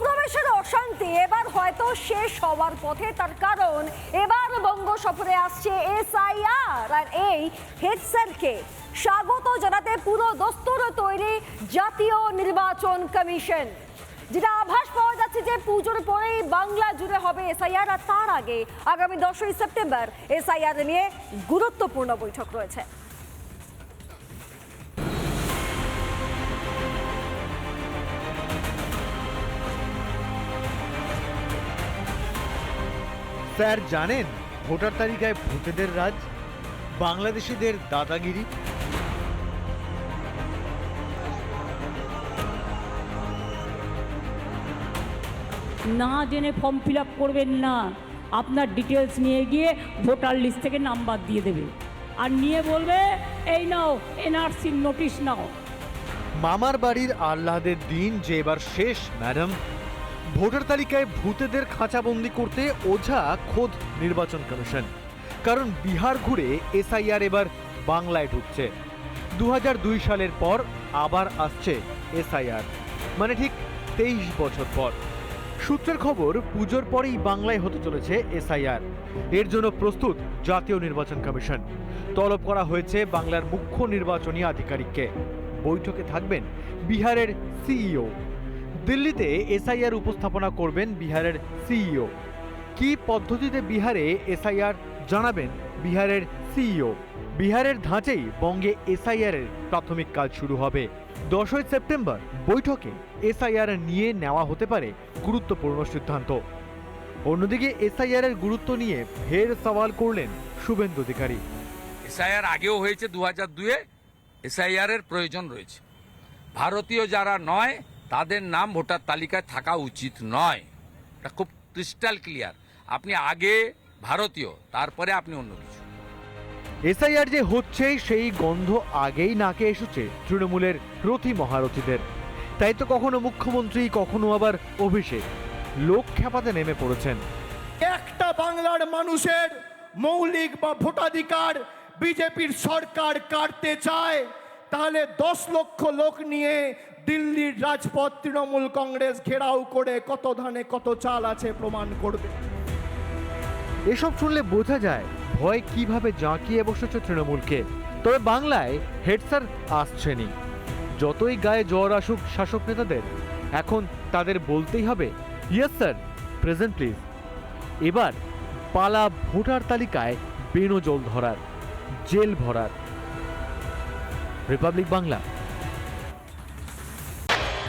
অনুপ্রবেশের অশান্তি এবার হয়তো শেষ হওয়ার পথে, তার কারণ এবার বঙ্গ সফরে আসছে এসআইআর আর এই হেডসেটকে স্বাগত জানাতে পুরো দস্তুর তৈরি জাতীয় নির্বাচন কমিশন। যেটা আভাস পাওয়া যাচ্ছে যে পুজোর পরেই বাংলা জুড়ে হবে এসআইআর, আর তার আগে আগামী দশই সেপ্টেম্বর এসআইআর নিয়ে গুরুত্বপূর্ণ বৈঠক রয়েছে। স্যার জানেন ভোটার তালিকায় ভোটেদের রাজ বাংলাদেশিদের দাদাগিরি? না জেনে ফর্ম ফিল করবেন না। আপনার ডিটেলস নিয়ে গিয়ে ভোটার লিস্ট থেকে নাম্বার দিয়ে দেবে। আর নিয়ে বলবে এই নাও এনআরসির নোটিশ নাও। মামার বাড়ির আহ্লাদের দিন যে এবার শেষ ম্যাডাম ভোটার তালিকায় ভূতেদের খাঁচাবন্দি করতে ওঝা খোদ নির্বাচন কমিশন। কারণ বিহার ঘুরে এসআইআর এবার বাংলায় ঢুকছে। দু হাজার দুই সালের পর আবার আসছে এসআইআর। মানে ঠিক তেইশ বছর পর। সূত্রের খবর, পুজোর পরেই বাংলায় হতে চলেছে এসআইআর। এর জন্য প্রস্তুত জাতীয় নির্বাচন কমিশন। তলব করা হয়েছে বাংলার মুখ্য নির্বাচনী আধিকারিককে। বৈঠকে থাকবেন বিহারের সিইও। দিল্লিতে এসআইআর উপস্থাপনা করবেন বিহারের সিইও। কি পদ্ধতিতে বিহারে এসআইআর জানাবেন বিহারের সিইও? বিহারের ধাঁচেই বঙ্গে এসআইআর এর প্রাথমিক কাজ শুরু হবে। দশই সেপ্টেম্বর বৈঠকে এসআইআর নিয়ে নেওয়া হতে পারে গুরুত্বপূর্ণ সিদ্ধান্ত। অন্যদিকে এসআইআর এর গুরুত্ব নিয়ে ফের সওয়াল করলেন শুভেন্দু অধিকারী। এসআইআর আগেও হয়েছে দু হাজার দুয়ে এসআইআর এর প্রয়োজন রয়েছে। ভারতীয় যারা নয় তাদের নাম ভোটার তালিকায় থাকা উচিত নয়। এটা খুব ক্রিস্টাল ক্লিয়ার আপনি আগে ভারতীয় তারপরে আপনি অন্য কিছু। এসআইআর যে হচ্ছে সেই গন্ধ আগেই নাকে এসেছে তৃণমূলের রথী মহারথীদের। তাই তো কখনো মুখ্যমন্ত্রী কখনো আবার অভিষেক। লোক খেপাতে নেমে পড়েছেন। একটা বাংলার মানুষের মৌলিক বা ভোটাধিকার বিজেপির সরকার কাটতে চায় তাহলে দশ লক্ষ লোক নিয়ে দিল্লির রাজপথ তৃণমূল কংগ্রেস ঘেরাও করে কত ধানে কত চাল আছে প্রমাণ করবে। এসব শুনলে বোঝা যায় ভয় কীভাবে জাঁকিয়ে বসেছে তৃণমূলকে। তবে বাংলায় হেডসার আসছেনি যতই গায়ে জ্বর আসুক শাসক নেতাদের, এখন তাদের বলতেই হবে ইয়েস স্যার প্রেজেন্ট প্লিজ এবার পালা ভোটার তালিকায় বেনো জল ধরার, জেল ভরার। রিপাবলিক বাংলা।